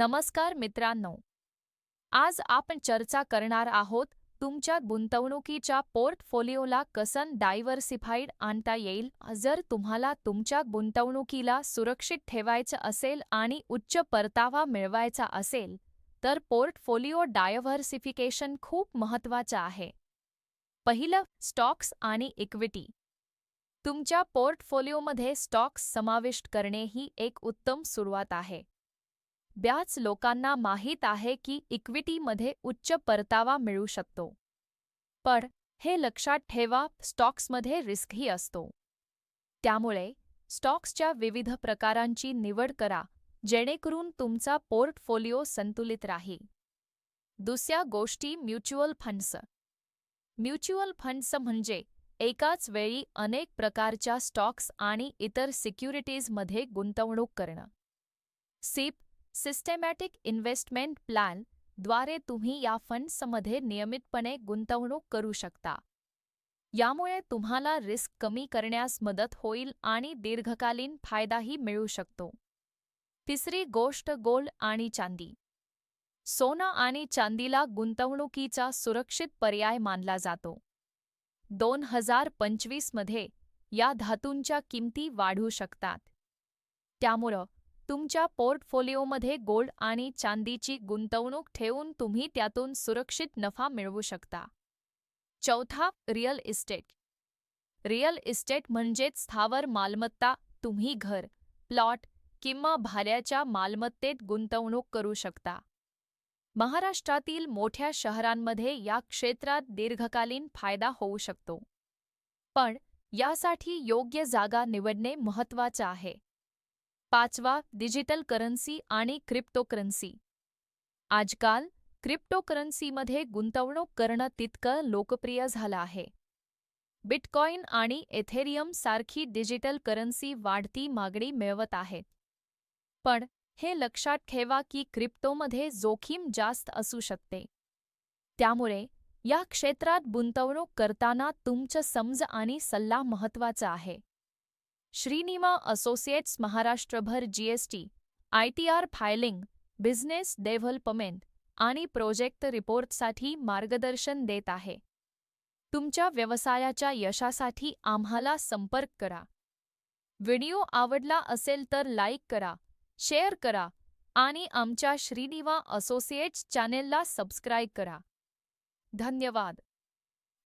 नमस्कार मित्रांनो. आज आपण चर्चा करणार आहोत तुमच्या गुंतवणुकीच्या पोर्टफोलिओला कसं डायव्हर्सिफाईड आणता येईल? जर तुम्हाला तुमच्या गुंतवणुकीला सुरक्षित ठेवायचं असेल आणि उच्च परतावा मिळवायचा असेल तर पोर्टफोलिओ डायव्हर्सिफिकेशन खूप महत्त्वाचं आहे. पहिलं स्टॉक्स आणि इक्विटी. तुमच्या पोर्टफोलिओमध्ये स्टॉक्स समाविष्ट करणे ही एक उत्तम सुरुवात आहे. बऱ्याच लोकांना माहीत आहे की इक्विटीमध्ये उच्च परतावा मिळू शकतो. पण हे लक्षात ठेवा स्टॉक्समध्ये रिस्कही असतो. त्यामुळे स्टॉक्सच्या विविध प्रकारांची निवड करा जेणेकरून तुमचा पोर्टफोलिओ संतुलित राहील. दुसऱ्या गोष्टी म्युच्युअल फंड्स. म्युच्युअल फंड्स म्हणजे एकाच वेळी अनेक प्रकारच्या स्टॉक्स आणि इतर सिक्युरिटीजमध्ये गुंतवणूक करणं. सिप सिस्टेमॅटिक इन्व्हेस्टमेंट प्लॅनद्वारे तुम्ही या फंड्समध्ये नियमितपणे गुंतवणूक करू शकता. यामुळे तुम्हाला रिस्क कमी करण्यास मदत होईल आणि दीर्घकालीन फायदाही मिळू शकतो. तिसरी गोष्ट गोल्ड आणि चांदी. सोनं आणि चांदीला गुंतवणुकीचा सुरक्षित पर्याय मानला जातो. दोन हजार पंचवीसमध्ये या धातूंच्या किमती वाढू शकतात. त्यामुळं तुमच्या पोर्टफोलिओमध्ये गोल्ड आणि चांदीची गुंतवणूक ठेवून तुम्ही त्यातून सुरक्षित नफा मिळवू शकता. चौथा रिअल इस्टेट. रिअल इस्टेट म्हणजेच स्थावर मालमत्ता तुम्ही घर प्लॉट किंवा भाड्याच्या मालमत्तेत गुंतवणूक करू शकता. महाराष्ट्रातील मोठ्या शहरांमध्ये या क्षेत्रात दीर्घकालीन फायदा होऊ शकतो. पण यासाठी योग्य जागा निवडणे महत्त्वाचं आहे. पाचवा डिजिटल करन्सी आणि क्रिप्टोकरन्सी. आजकाल क्रिप्टोकरन्सीमध्ये गुंतवणूक करणं तितकं लोकप्रिय झालं आहे. बिटकॉईन आणि एथेरियम सारखी डिजिटल करन्सी वाढती मागणी मिळवत आहेत. पण हे लक्षात ठेवा की क्रिप्टोमध्ये जोखीम जास्त असू शकते. त्यामुळे या क्षेत्रात गुंतवणूक करताना तुमचं समज आणि सल्ला महत्त्वाचा आहे. श्रीनिमा असोसिएट्स महाराष्ट्रभर GST ITR filing business development आणि प्रोजेक्ट रिपोर्टसाठी मार्गदर्शन देत आहे. तुमच्या व्यवसायाच्या यशासाठी आम्हाला संपर्क करा. व्हिडिओ आवडला असेल तर लाईक करा शेअर करा आणि आमच्या श्रीनिवा असोसिएट्स चॅनेलला सबस्क्राईब करा. धन्यवाद.